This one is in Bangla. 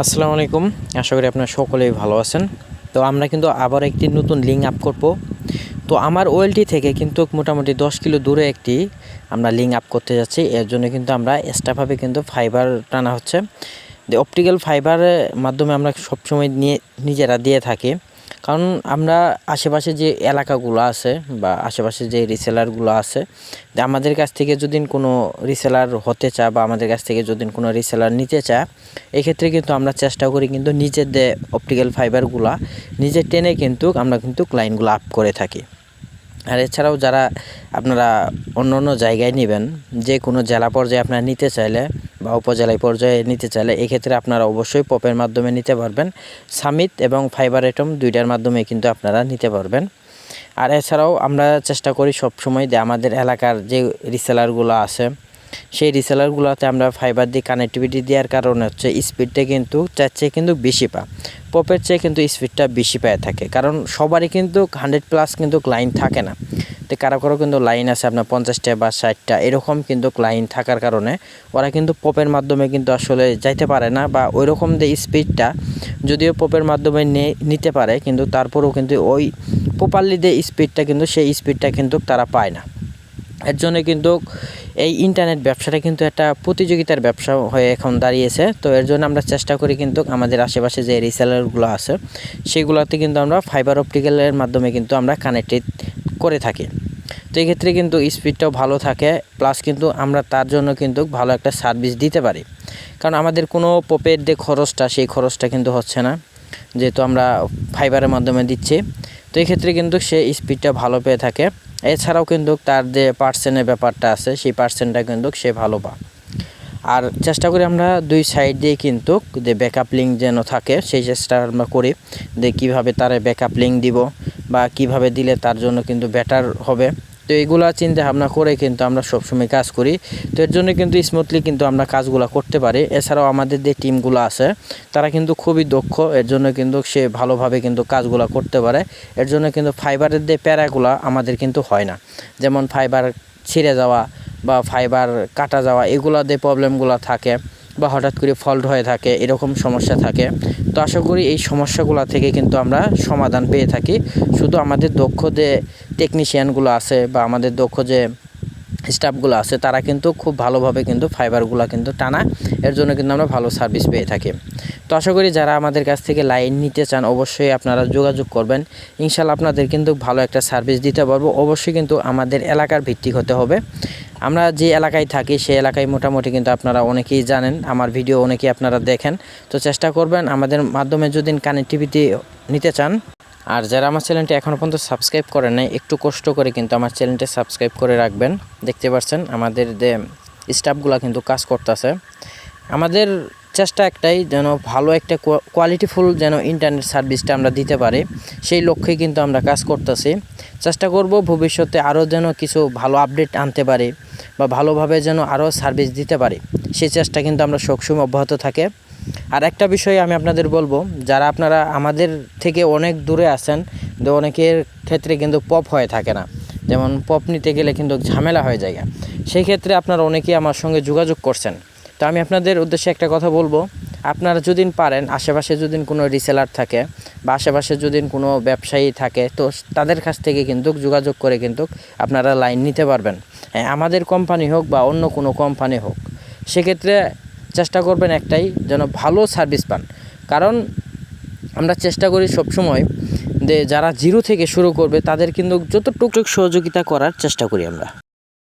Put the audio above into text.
আসসালামু আলাইকুম। আশা করি আপনারা সকলেই ভালো আছেন। তো আমরা কিন্তু আবার একটি নতুন লিঙ্ক আপ করব। তো আমার ওয়েলটি থেকে কিন্তু মোটামুটি দশ কিলো দূরে একটি আমরা লিঙ্ক আপ করতে যাচ্ছি। এর জন্য কিন্তু আমরা এক্সট্রাভাবে কিন্তু ফাইবার টানা হচ্ছে। অপটিক্যাল ফাইবারের মাধ্যমে আমরা সবসময় নিয়ে নিজেরা দিয়ে থাকি। কারণ আমরা আশেপাশে যে এলাকাগুলো আছে বা আশেপাশে যে রিসেলারগুলো আছে, যে আমাদের কাছ থেকে যদি কোনো রিসেলার হতে চায় বা আমাদের কাছ থেকে যদি কোনো রিসেলার নিতে চায়, এক্ষেত্রে কিন্তু আমরা চেষ্টা করি কিন্তু নিজের যে অপটিক্যাল ফাইবারগুলা নিজে টেনে কিন্তু আমরা কিন্তু ক্লাইনগুলো আপ করে থাকি। আর এছাড়াও যারা আপনারা অন্য অন্য জায়গায় নেবেন, যে কোনো জেলা পর্যায়ে আপনারা নিতে চাইলে বা উপজেলায় পর্যায়ে নিতে চাইলে, এক্ষেত্রে আপনারা অবশ্যই পপের মাধ্যমে নিতে পারবেন। সামিট এবং ফাইবার আইটম দুইটার মাধ্যমে কিন্তু আপনারা নিতে পারবেন। আর এছাড়াও আমরা চেষ্টা করি সবসময় যে আমাদের এলাকার যে রিসেলারগুলো আছে, সেই রিসেলারগুলোতে আমরা ফাইবার দিয়ে কানেক্টিভিটি দেওয়ার কারণে হচ্ছে স্পিডটা কিন্তু চার চেয়ে কিন্তু বেশি পা। পপের চেয়ে কিন্তু স্পিডটা বেশি পায় থাকে। কারণ সবারই কিন্তু হান্ড্রেড প্লাস কিন্তু লাইন থাকে না। তো কারও কারও কিন্তু লাইন আছে আপনার পঞ্চাশটা বা ষাটটা, এরকম কিন্তু লাইন থাকার কারণে ওরা কিন্তু পপের মাধ্যমে কিন্তু আসলে যাইতে পারে না বা ওই রকম যে স্পিডটা যদিও পপের মাধ্যমে নিতে পারে, কিন্তু তারপরেও কিন্তু ওই প্রপারলি যে স্পিডটা কিন্তু সেই স্পিডটা কিন্তু তারা পায় না। এর জন্য কিন্তু এই ইন্টারনেট ব্যবসাটা কিন্তু একটা প্রতিযোগিতার ব্যবসা হয়ে এখন দাঁড়িয়েছে। তো এর জন্য আমরা চেষ্টা করি কিন্তু আমাদের আশেপাশে যে রিসেলারগুলো আছে, সেগুলোতে কিন্তু আমরা ফাইবার অপটিক্যালের মাধ্যমে কিন্তু আমরা কানেক্টেড করে থাকি। তো এক্ষেত্রে কিন্তু স্পিডটাও ভালো থাকে প্লাস কিন্তু আমরা তার জন্য কিন্তু ভালো একটা সার্ভিস দিতে পারি। কারণ আমাদের কোনো পোপের যে খরচটা, সেই খরচটা কিন্তু হচ্ছে না, যেহেতু আমরা ফাইবারের মাধ্যমে দিচ্ছি। তো এক্ষেত্রে কিন্তু সে স্পিডটা ভালো পেয়ে থাকে। এছাড়াও কিন্তু তার যে পার্সেন্টের ব্যাপারটা আছে, সেই পার্সেন্টটা কিন্তু সে ভালো পা আর চেষ্টা করি আমরা দুই সাইড দিয়ে কিন্তু যে ব্যাকআপ লিঙ্ক যেন থাকে, সেই চেষ্টা আমরা করি যে কীভাবে তারা ব্যাকআপ লিঙ্ক দিব বা কীভাবে দিলে তার জন্য কিন্তু বেটার হবে। তো এইগুলো চিন্তা ভাবনা করে কিন্তু আমরা সবসময় কাজ করি। তো এর জন্য কিন্তু স্মুথলি কিন্তু আমরা কাজগুলো করতে পারি। এছাড়াও আমাদের যে টিমগুলো আছে, তারা কিন্তু খুবই দক্ষ। এর জন্য কিন্তু সে ভালোভাবে কিন্তু কাজগুলো করতে পারে। এর জন্য কিন্তু ফাইবারের যে প্যারাগুলো আমাদের কিন্তু হয় না। যেমন ফাইবার ছিঁড়ে যাওয়া বা ফাইবার কাটা যাওয়া, এগুলো যে প্রবলেমগুলো থাকে বা হঠাৎ করে ফল্ট হয়ে থাকে, এরকম সমস্যা থাকে। তো আশা করি এই সমস্যাগুলো থেকে কিন্তু আমরা সমাধান পেয়ে থাকি। শুধু আমাদের দক্ষ যে টেকনিশিয়ানগুলো আছে বা আমাদের দক্ষ যে স্টাফগুলো আছে, তারা কিন্তু খুব ভালোভাবে কিন্তু ফাইবারগুলো কিন্তু টানা। এর জন্য কিন্তু আমরা ভালো সার্ভিস পেয়ে থাকি। তো আশা করি যারা আমাদের কাছ থেকে লাইন নিতে চান, অবশ্যই আপনারা যোগাযোগ করবেন। ইনশাল্লাহ আপনাদের কিন্তু ভালো একটা সার্ভিস দিতে পারব। অবশ্যই কিন্তু আমাদের এলাকার ভিত্তিক হতে হবে। আমরা যে এলাকায় থাকি, সেই এলাকায় মোটামুটি কিন্তু আপনারা অনেকেই জানেন, আমার ভিডিও অনেকেই আপনারা দেখেন। তো চেষ্টা করবেন আমাদের মাধ্যমে যদি কানেক্টিভিটি নিতে চান। আর যারা আমার চ্যানেলটি এখনও পর্যন্ত সাবস্ক্রাইব করেন নাই, একটু কষ্ট করে কিন্তু আমার চ্যানেলটি সাবস্ক্রাইব করে রাখবেন। দেখতে পাচ্ছেন আমাদের যে স্টাফগুলো কিন্তু কাজ করতেছে। আমাদের চেষ্টা একটাই যেন ভালো একটা কোয়ালিটিফুল যেন ইন্টারনেট সার্ভিসটা আমরা দিতে পারি, সেই লক্ষ্যে কিন্তু আমরা কাজ করতেছি। চেষ্টা করব ভবিষ্যতে আরও যেন কিছু ভালো আপডেট আনতে পারি। বা ভালোভাবে যেন আরও সার্ভিস দিতে পারি, সেই চেষ্টা কিন্তু আমরা সবসময় অব্যাহত থাকে। আর একটা বিষয় আমি আপনাদের বলব, যারা আপনারা আমাদের থেকে অনেক দূরে আছেন, তো অনেকের ক্ষেত্রে কিন্তু পপ হয়ে থাকে না। যেমন পপ নিতে গেলে কিন্তু ঝামেলা হয়ে যায়। সেই ক্ষেত্রে আপনারা অনেকেই আমার সঙ্গে যোগাযোগ করছেন। তো আমি আপনাদের উদ্দেশ্যে একটা কথা বলব, আপনারা যদি পারেন, আশেপাশে যদি কোনো রিসেলার থাকে বা আশেপাশে যদি কোনো ব্যবসায়ী থাকে, তো তাদের কাছ থেকে কিন্তু যোগাযোগ করে কিন্তু আপনারা লাইন নিতে পারবেন। আমাদের কোম্পানি হোক বা অন্য কোনো কোম্পানি হোক, সেক্ষেত্রে চেষ্টা করবেন একটাই, যেন ভালো সার্ভিস পান। কারণ আমরা চেষ্টা করি সবসময় যে যারা জিরো থেকে শুরু করবে, তাদের কিন্তু যতটুকু সহযোগিতা করার চেষ্টা করি আমরা।